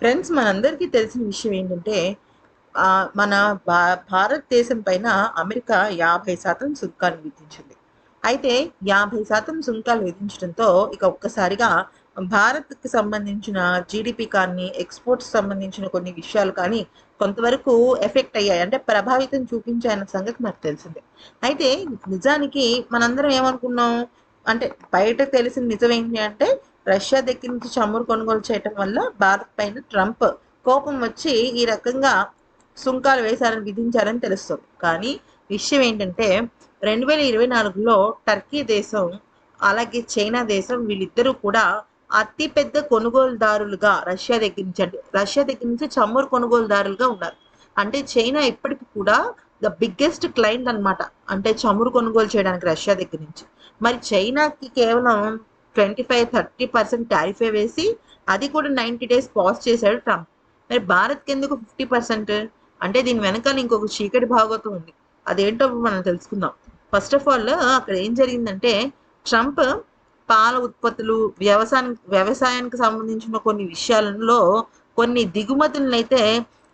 Friends మనందరికీ తెలిసిన విషయం ఏంటంటే మన భా భారతదేశం పైన అమెరికా యాభై శాతం సుంకాలు విధించింది. అయితే యాభై శాతం సుంకాలు విధించడంతో ఇక ఒక్కసారిగా భారత్కి సంబంధించిన జీడిపి కానీ ఎక్స్పోర్ట్స్ సంబంధించిన కొన్ని విషయాలు కానీ కొంతవరకు ఎఫెక్ట్ అయ్యాయి. అంటే ప్రభావితం చూపించాయన్న సంగతి మనకు తెలిసిందే. అయితే నిజానికి మనందరం ఏమనుకున్నాం? అంటే బయటకు తెలిసిన నిజం ఏంటి అంటే రష్యా దగ్గర నుంచి చమురు కొనుగోలు చేయటం వల్ల భారత్ పైన ట్రంప్ కోపం వచ్చి ఈ రకంగా సుంకాలు వేశారని విధించారని తెలుస్తుంది. కానీ విషయం ఏంటంటే రెండు వేల ఇరవై నాలుగులో టర్కీ దేశం అలాగే చైనా దేశం వీళ్ళిద్దరూ కూడా అతిపెద్ద కొనుగోలుదారులుగా రష్యా దగ్గర నుంచి అంటే రష్యా దగ్గర నుంచి చమురు కొనుగోలుదారులుగా ఉన్నారు. అంటే చైనా ఇప్పటికి కూడా ద బిగ్గెస్ట్ క్లయింట్ అన్నమాట. అంటే చమురు కొనుగోలు చేయడానికి రష్యా దగ్గర నుంచి. మరి చైనాకి కేవలం ట్వంటీ ఫైవ్ థర్టీ పర్సెంట్ టారిఫే వేసి అది కూడా నైంటీ డేస్ పాస్ చేశాడు ట్రంప్. మరి భారత్కి ఎందుకు ఫిఫ్టీ పర్సెంట్? అంటే దీని వెనకాల ఇంకొక చీకటి భాగవతం ఉంది. అదేంటో మనం తెలుసుకుందాం. ఫస్ట్ ఆఫ్ ఆల్ అక్కడ ఏం జరిగిందంటే ట్రంప్ పాల ఉత్పత్తులు వ్యవసాయం వ్యవసాయానికి సంబంధించిన కొన్ని విషయాలలో కొన్ని దిగుమతులను అయితే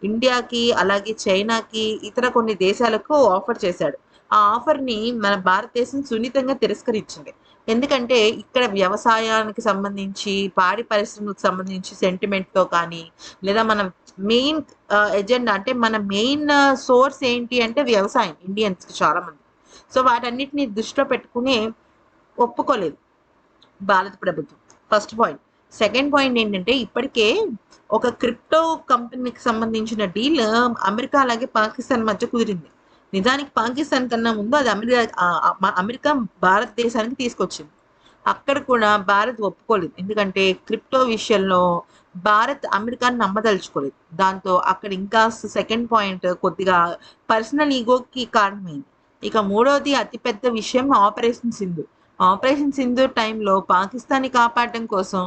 ఇండియాకి అలాగే చైనాకి ఇతర కొన్ని దేశాలకు ఆఫర్ చేశాడు. ఆ ఆఫర్ని మన భారతదేశం సున్నితంగా తిరస్కరించింది. ఎందుకంటే ఇక్కడ వ్యవసాయానికి సంబంధించి పాడి పరిశ్రమలకు సంబంధించి సెంటిమెంట్తో కానీ లేదా మన మెయిన్ ఎజెండా అంటే మన మెయిన్ సోర్స్ ఏంటి అంటే వ్యవసాయం ఇండియన్స్కి చాలా మంది సో వాటన్నిటిని దృష్టిలో పెట్టుకుని ఒప్పుకోలేదు భారత ప్రభుత్వం. ఫస్ట్ పాయింట్ సెకండ్ పాయింట్ ఏంటంటే ఇప్పటికే ఒక క్రిప్టో కంపెనీకి సంబంధించిన డీల్ అమెరికా అలాగే పాకిస్తాన్ మధ్య కుదిరింది. నిజానికి పాకిస్తాన్ కన్నా ముందు అది అమెరికా అమెరికా భారతదేశానికి తీసుకొచ్చింది. అక్కడ కూడా భారత్ ఒప్పుకోలేదు. ఎందుకంటే క్రిప్టో విషయంలో భారత్ అమెరికాని నమ్మదలుచుకోలేదు. దాంతో అక్కడ ఇంకా సెకండ్ పాయింట్ కొద్దిగా పర్సనల్ ఈగోకి కారణమైంది. ఇక మూడవది అతిపెద్ద విషయం ఆపరేషన్ సింధు. ఆపరేషన్ సింధు టైంలో పాకిస్తాన్ని కాపాడడం కోసం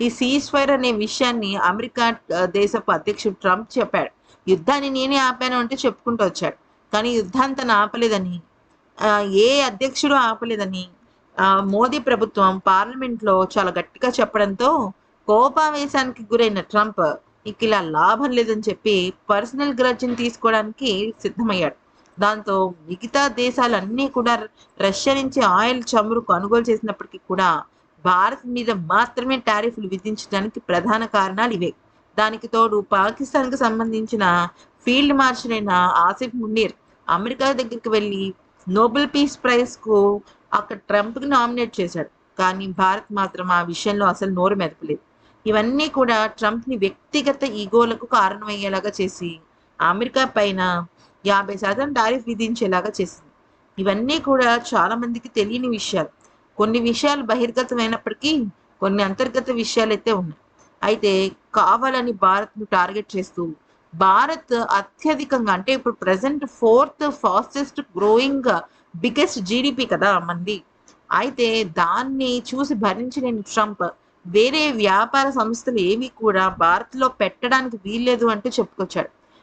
ఈ సీజ్ ఫైర్ అనే విషయాన్ని అమెరికా దేశపు అధ్యక్షుడు ట్రంప్ చెప్పాడు. యుద్ధాన్ని నేనే ఆపాను అంటే చెప్పుకుంటూ వచ్చాడు. కానీ యుద్ధాన్ని తను ఆపలేదని ఏ అధ్యక్షుడు ఆపలేదని ఆ, మోదీ ప్రభుత్వం పార్లమెంట్లో చాలా గట్టిగా చెప్పడంతో కోపావేశానికి గురైన ట్రంప్ ఇక ఇలా లాభం లేదని చెప్పి పర్సనల్ గ్రజ్ని తీసుకోవడానికి సిద్ధమయ్యాడు. దాంతో మిగతా దేశాలన్నీ కూడా రష్యా నుంచి ఆయిల్ చమురు కొనుగోలు చేసినప్పటికీ కూడా భారత్ మీద మాత్రమే టారిఫ్లు విధించడానికి ప్రధాన కారణాలు ఇవే. దానికి తోడు పాకిస్తాన్కి సంబంధించిన ఫీల్డ్ మార్షల్ అయిన ఆసిఫ్ మున్నీర్ అమెరికా దగ్గరికి వెళ్ళి నోబెల్ పీస్ ప్రైజ్కు అక్కడ ట్రంప్కి నామినేట్ చేశాడు. కానీ భారత్ మాత్రం ఆ విషయంలో అసలు నోరు మెదపలేదు. ఇవన్నీ కూడా ట్రంప్ని వ్యక్తిగత ఈగోలకు కారణమయ్యేలాగా చేసి అమెరికా పైన యాభై శాతం టారిఫ్ విధించేలాగా చేసింది. ఇవన్నీ కూడా చాలా మందికి తెలియని విషయాలు. కొన్ని విషయాలు బహిర్గతమైనప్పటికీ కొన్ని అంతర్గత విషయాలు అయితే ఉన్నాయి. అయితే కావాలని భారత్ను టార్గెట్ చేస్తూ భారత్ అత్యధికంగా అంటే ఇప్పుడు present fourth fastest growing biggest GDP కదా మంది. అయితే దాన్ని చూసి భరించలేని ట్రంప్ వేరే వ్యాపార సంస్థలు ఏవి కూడా భారత్లో పెట్టడానికి వీల్లేదు అంటూ చెప్పుకొచ్చాడు.